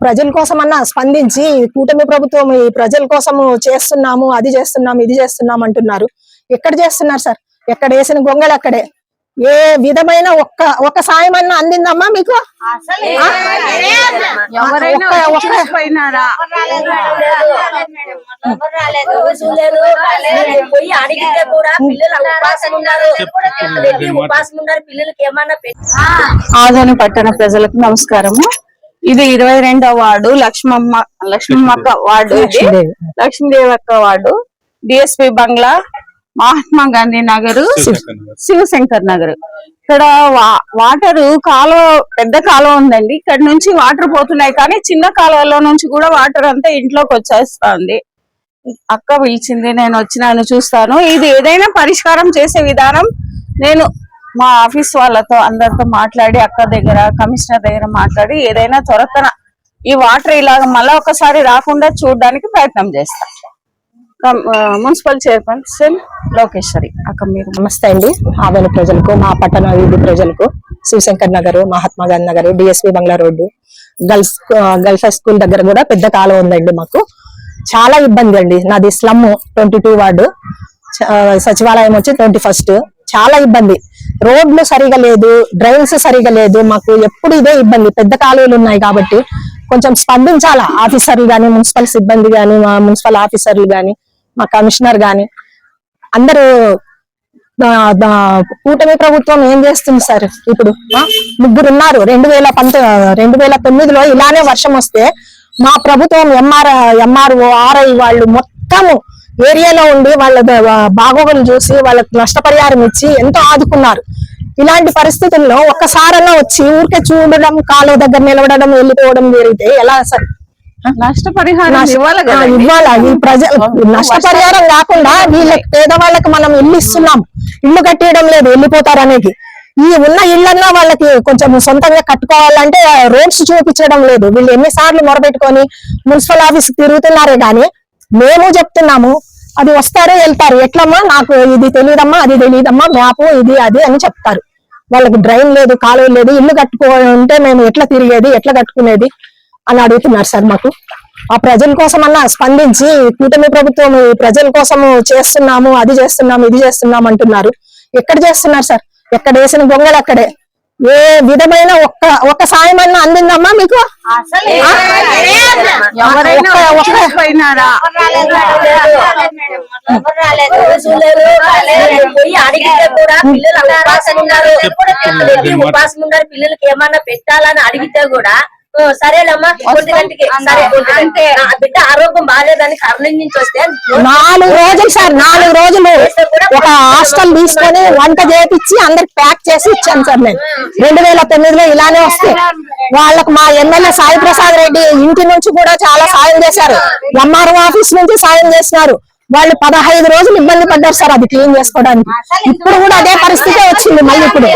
ప్రజల కోసమన్నా స్పందించి కూటమి ప్రభుత్వం ఈ ప్రజల కోసము చేస్తున్నాము అది చేస్తున్నాము ఇది చేస్తున్నాం అంటున్నారు. ఎక్కడ చేస్తున్నారు సార్? ఎక్కడ వేసిన గొంగళి అక్కడే? ఏ విధమైన ఒక్క ఒక్క సాయం అన్నా అందిందమ్మా మీకు? అడిగితే కూడా పిల్లలు ఉపాసం ఉన్నారు ఉపాసం ఉన్నారు పిల్లలకి ఏమన్నా పెట్టి ఆదోని పట్టణ ప్రజలకు నమస్కారము. ఇది ఇరవై రెండవ వార్డు లక్ష్మమ్మ లక్ష్మమ్మక్క వార్డు ఇది. లక్ష్మీదేవి. అక్క వార్డు. డిఎస్పి బంగ్లా మహాత్మా గాంధీ నగర్ శివశంకర్ నగర్. ఇక్కడ వా- వాటర్ కాలువ పెద్ద కాలువ ఉందండి. ఇక్కడ నుంచి వాటర్ పోతున్నాయి కానీ చిన్న కాలువలో నుంచి కూడా వాటర్ అంతా ఇంట్లోకి వచ్చేస్తుంది. అక్క పిలిచింది నేను వచ్చినాను చూస్తాను. ఇది ఏదైనా పరిష్కారం చేసే విధానం నేను మా ఆఫీస్ వాళ్ళతో అందరితో మాట్లాడి అక్క దగ్గర కమిషనర్ దగ్గర మాట్లాడి ఏదైనా త్వరతన ఈ వాటర్ ఇలాగ మళ్ళా ఒకసారి రాకుండా చూడడానికి ప్రయత్నం చేస్తా. Municipal chairperson Lokeshwari. అక్క మీరు నమస్తే అండి. ఆవేలి ప్రజలకు మా పట్టణ వీధి ప్రజలకు Shivashankar Nagar Mahatma Gandhi Nagar DSP Bangla road girls girls high school దగ్గర కూడా పెద్ద కాలువ ఉందండి మాకు. చాలా ఇబ్బంది అండి. నాది స్లమ్ ట్వంటీ టూ వార్డు. సచివాలయం వచ్చి ట్వంటీ ఫస్ట్. చాలా ఇబ్బంది. రోడ్లు సరిగా లేదు డ్రైన్స్ సరిగా లేదు మాకు ఎప్పుడు ఇదే ఇబ్బంది. పెద్ద కాలువలు ఉన్నాయి కాబట్టి కొంచెం స్పందించాలా ఆఫీసర్లు కానీ మున్సిపల్ సిబ్బంది కానీ మా మున్సిపల్ ఆఫీసర్లు కానీ మా కమిషనర్ కానీ అందరూ కూటమి ప్రభుత్వం ఏం చేస్తుంది సార్ ఇప్పుడు? ముగ్గురు ఉన్నారు. రెండు వేల పంత రెండు వేల తొమ్మిదిలో ఇలానే వర్షం వస్తే మా ప్రభుత్వం ఎంఆర్ ఎంఆర్ఓ ఆర్ఐ వాళ్ళు మొత్తము ఏరియాలో ఉండి వాళ్ళ బాగోగులు చూసి వాళ్ళకి నష్టపరిహారం ఇచ్చి ఎంతో ఆదుకున్నారు. ఇలాంటి పరిస్థితుల్లో ఒక్కసారన్నా వచ్చి ఊరికే చూడడం కాలువ దగ్గర నిలబడడం వెళ్ళిపోవడం జరిగితే ఎలా సార్? నష్టపరిహారం నష్ట- ఇవ్వాలి ఆ, కదా ఇవ్వాలి? ఈ ప్రజ నష్టపరిహారం కాకుండా వీళ్ళకి పేదవాళ్ళకి మనం ఇల్లు ఇస్తున్నాం. ఇల్లు కట్టేయడం లేదు వెళ్ళిపోతారు అనేది. ఈ ఉన్న ఇళ్ళన్నా వాళ్ళకి కొంచెం సొంతంగా కట్టుకోవాలంటే రోడ్స్ చూపించడం లేదు. వీళ్ళు ఎన్నిసార్లు మొరబెట్టుకొని మున్సిపల్ ఆఫీస్ తిరుగుతున్నారే గాని మేము చెప్తున్నాము అది వస్తారు వెళ్తారు. ఎట్లమ్మా? నాకు ఇది తెలియదమ్మా అది తెలియదమ్మా మ్యాప్ ఇది అది అని చెప్తారు. వాళ్ళకి డ్రైన్ లేదు కాలువ లేదు ఇల్లు కట్టుకుంటే మేము ఎట్లా తిరిగేది ఎట్లా కట్టుకునేది అని అడుగుతున్నారు సార్ మాకు. ఆ ప్రజల కోసమన్నా స్పందించి కూటమి ప్రభుత్వం ఈ ప్రజల కోసము చేస్తున్నాము అది చేస్తున్నాము ఇది చేస్తున్నాం అంటున్నారు. ఎక్కడ చేస్తున్నారు సార్? ఎక్కడ వేసిన బొంగలు అక్కడే? ఏ విధమైన ఒక్క ఒక్క సాయం అన్నా అందిందమ్మా మీకు? అడిగితే కూడా పిల్లలు ఉపాసం ఉన్నారు. పిల్లలకి ఏమన్నా పెట్టాలని అడిగితే కూడా "ఓ, సరేలమ్మా ఒంటి గంటకి. సరే. నా బిడ్డ ఆరోగ్యం బాగాలేదని నుంచి వస్తే నాలుగు రోజులు సార్ నాలుగు రోజులు ఒక హాస్టల్ తీసుకొని వంట చేపించి అందరికి ప్యాక్ చేసి ఇచ్చాను సార్ నేను. రెండు వేల తొమ్మిదిలో ఇలానే వస్తే వాళ్ళకు మా ఎమ్మెల్యే సాయి ప్రసాద్ రెడ్డి ఇంటి నుంచి కూడా చాలా సాయం చేశారు. ఎంఆర్ఓ ఆఫీస్ నుంచి సాయం చేసినారు. వాళ్ళు పదహైదు రోజులు ఇబ్బంది పడ్డారు సార్ అది క్లీన్ చేసుకోవడానికి. ఇప్పుడు కూడా అదే పరిస్థితి వచ్చింది మళ్ళీ ఇప్పుడు.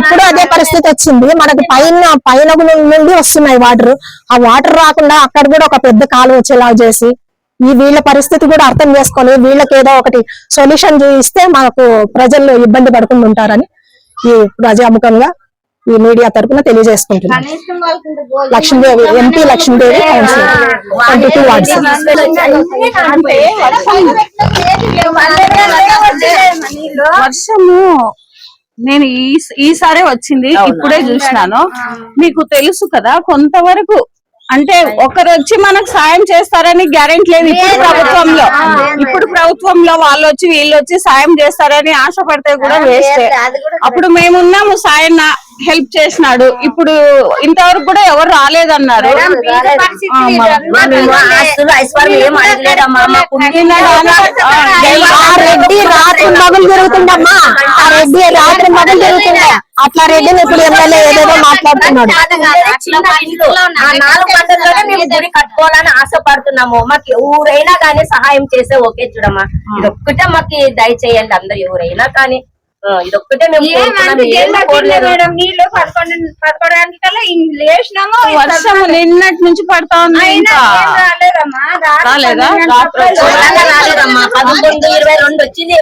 ఇప్పుడు అదే పరిస్థితి వచ్చింది. మనకి పైన పైన నుండి వస్తున్నాయి వాటర్. ఆ వాటర్ రాకుండా అక్కడ కూడా ఒక పెద్ద కాలు వచ్చేలా చేసి ఈ వీళ్ళ పరిస్థితి కూడా అర్థం చేసుకొని వీళ్ళకి ఏదో ఒకటి సొల్యూషన్ చూపిస్తే మనకు ప్రజలు ఇబ్బంది పడకుండా ఉంటారని ఈ ప్రజాముఖంగా ఈ మీడియా తరపున తెలియజేసుకుంటున్నాను. Lakshmidevi MP Lakshmidevi councillor twenty two wards అంటే వర్షము నేను ఈ ఈసారే వచ్చింది ఇప్పుడే చూసినాను. మీకు తెలుసు కదా కొంతవరకు అంటే ఒకరు వచ్చి మనకు సాయం చేస్తారని గ్యారెంటీ లేదు. ఇప్పుడు ప్రభుత్వంలో ఇప్పుడు ప్రభుత్వంలో వాళ్ళు వచ్చి వీళ్ళు వచ్చి సాయం చేస్తారని ఆశపడితే కూడా వేస్ట్. అప్పుడు మేమున్నాము సాయం హెల్ప్ చేసినాడు. ఇప్పుడు ఇంతవరకు కూడా ఎవరు రాలేదన్నారు. రెడ్డి రాత్రి మగలు జరుగుతుందమ్మా. ఆ రెడ్డి రాత్రి మగలు జరుగుతుందా? అట్లా రెడ్డిని ఇప్పుడు ఎమ్మెల్యే ఏదేదో మాట్లాడుతున్నాడు. నాలుగు పంటల్లోనే మేము గుడి కట్టుకోవాలని ఆశపడుతున్నాము. మాకు ఎవరైనా కానీ సహాయం చేసే ఓకే చూడమ్మా. ఇది ఒక్కటే మాకు దయచేయండి అందరు ఎవరైనా కానీ. ఇదొక్కటే మేము కోరుకున్నాం, ఏం కోరలేదు. మేడం? నీళ్ళు పదకొండు పదకొండు గంటల లేచినాము వర్షం నిన్నటి నుంచి పడతా ఉంది అయినా ఇంకా. ఏం రాలేదమ్మా? రాత్రి రాలేదా? రాలేదమ్మా. పదకొండు ఇరవై రెండు వచ్చింది.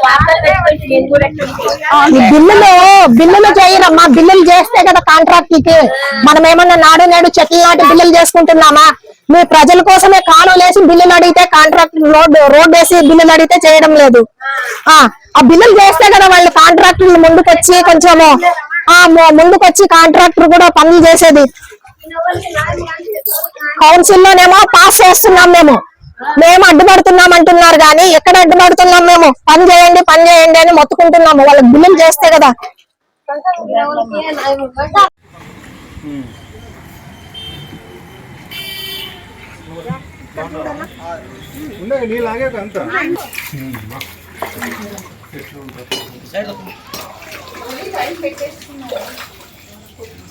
బిల్లులు చేయరమ్మా. బిల్లులు చేస్తే కదా కాంట్రాక్ట్కి. మనం ఏమన్నా నాడు నేడు చెట్ల నాటి బిల్లులు చేసుకుంటున్నామా? మీ ప్రజల కోసమే కాలు లేచి బిల్లులు అడిగితే కాంట్రాక్ట్ రోడ్ రోడ్ వేసి బిల్లులు అడిగితే చేయడం లేదు. ఆ ఆ బిల్లులు చేస్తే కదా వాళ్ళు కాంట్రాక్టర్లు ముందుకొచ్చి కొంచెము ఆ ముందుకొచ్చి కాంట్రాక్టర్ కూడా పనులు చేసేది. కౌన్సిల్ లోనేమో పాస్ చేస్తున్నాం మేము. మేము అడ్డుపడుతున్నాం అంటున్నారు కానీ ఎక్కడ అడ్డుపడుతున్నాం మేము? పని చేయండి పని చేయండి అని మొత్తుకుంటున్నాము. వాళ్ళకి బిల్లులు చేస్తే కదా. ఉండగా నీళ్ళు ఆగాక అంత.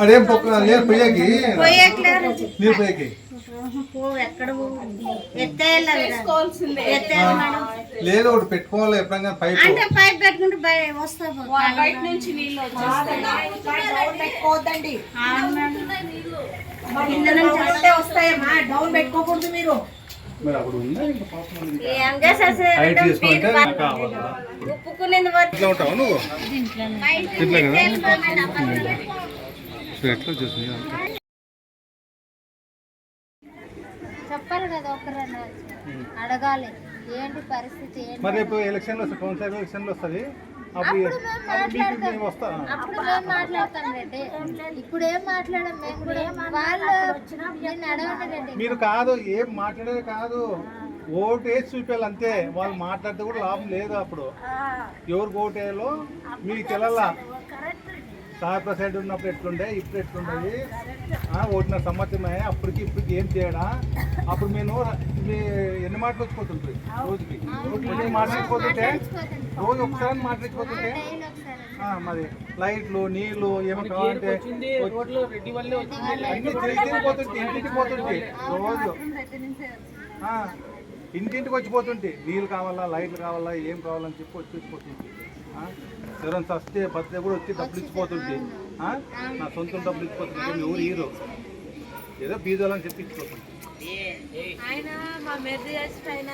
అదేం పొక్క లేదు పొయ్యకి నీళ్ళు పొయ్యకి లేదు ఒకటి పెట్టుకోవాలి ఎప్పుడైనా పైపు. పైప్ పెట్టుకుంటే బయట నుంచి నీళ్ళు వచ్చేస్తాయి. వస్తాయమ్మా డౌన్ పెట్టుకోకూడదు మీరు. మరి అప్పుడు ఉందా ఇంకా పాపం ఉంది. ఏం చేసేసి హైట్ చేసుకుంటే నాకు కావాలా ఉప్పుకునేది ఇట్లా ఉంటావు నువ్వు? ఇట్లా కదా? ఇప్పుడు ఎట్లా చూసి చెప్పాలి కదా ఒకరన్నా అడగాలి. ఏంటి పరిస్థితి? ఏంటి మరి రేపు ఎలక్షన్లు వస్తాయి కౌన్సిల్ ఎలక్షన్లు వస్తుంది అప్పుడు అప్పుడు మీకు మేము వస్తా. అప్పుడు మేము మాట్లాడతాం రెడ్డి ఇప్పుడు ఏం మాట్లాడం మేము కూడా వాళ్ళు నేను అడగండి రెడ్డి మీరు కాదు ఏం మాట్లాడేది కాదు. ఓటు వేసి చూపించాలి అంతే. వాళ్ళు మాట్లాడితే కూడా లాభం లేదు అప్పుడు. ఎవరికి ఓటు వేయాలో మీకు తెలలా సార్ ప్రసాద్ ఉన్నప్పుడు ఎట్లుండే ఇప్పుడు ఎట్లుండేది? ఓటున సంవత్సరమే అప్పటికి ఇప్పటికి ఏం చేయడా? అప్పుడు నేను ఎన్ని మాటలు వచ్చిపోతుంటాయి రోజుకి. రోజు మాట్లాడిపోతుంటే రోజు ఒకసారి మాట్లాడిపోతుంటే మరి లైట్లు నీళ్ళు ఏమో కావాలంటే అన్ని తిరిగి తిరిగి పోతుంటే రోజు. ఇంటింటికి వచ్చిపోతుంటే నీళ్ళు కావాలా లైట్లు కావాలా ఏం కావాలని చెప్పి వచ్చి వచ్చిపోతుంటే. ఎవరైనా వస్తే బర్త్డే కూడా వచ్చి డబ్బులు ఇచ్చిపోతుంటే. ఆ, నా సొంతం డబ్బులు ఇచ్చిపోతుంటే మీ ఊరు హీరో ఏదో బీదోలని చెప్పి ఇచ్చిపోతుంది ఆయన మా మెర్రి పైన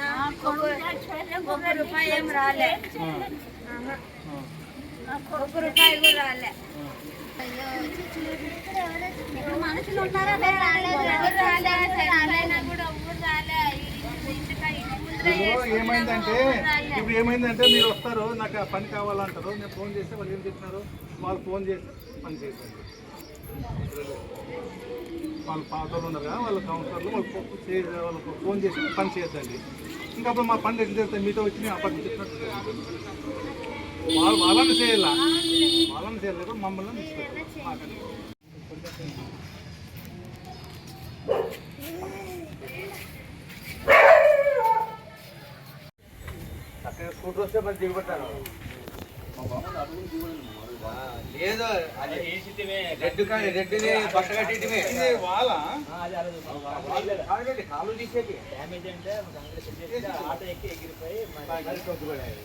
ఒక రూపాయి ఏం రాలే. ఒక రూపాయి కూడా రాలే. అయ్యో. మనుషులు ఉన్నారా లేదా? రాలేదు, ఎవరు రాలేదు, రాలేనా కూడా ఎవరు రాలే. ఈ ఇంటికా- ఇంటి ముందర ఇప్పుడు ఏమైందంటే ఇప్పుడు ఏమైందంటే మీరు వస్తారు నాకు ఆ పని కావాలంటారు నేను ఫోన్ చేస్తే వాళ్ళు ఏం చెప్తున్నారు వాళ్ళు ఫోన్ చేసి పని చేశారు. వాళ్ళు పాతలు ఉన్నారు కదా వాళ్ళ కౌన్సిలర్లు వాళ్ళు చే- వాళ్ళకు ఫోన్ చేసి పని చేయొద్దండి. ఇంకా అప్పుడు మా పని ఎట్లా చేస్తాయి మీతో వచ్చి నేను అప్పటి చెప్పినట్టు వాళ్ళు వాళ్ళని చేయాల? వాళ్ళని చేయాలి మమ్మల్ని తీసుకెళ్ళాలి. స్కూటర్ వస్తే మరి దిగుపెట్టాను లేదు అది రెడ్ కానీ రెడ్ని బట్ట కట్టిమే వాళ్ళ? కాలు తీసేది. డ్యామేజ్ అంటే ఆటో ఎక్కి ఎగిరిపోయి కొట్టుకోలేదు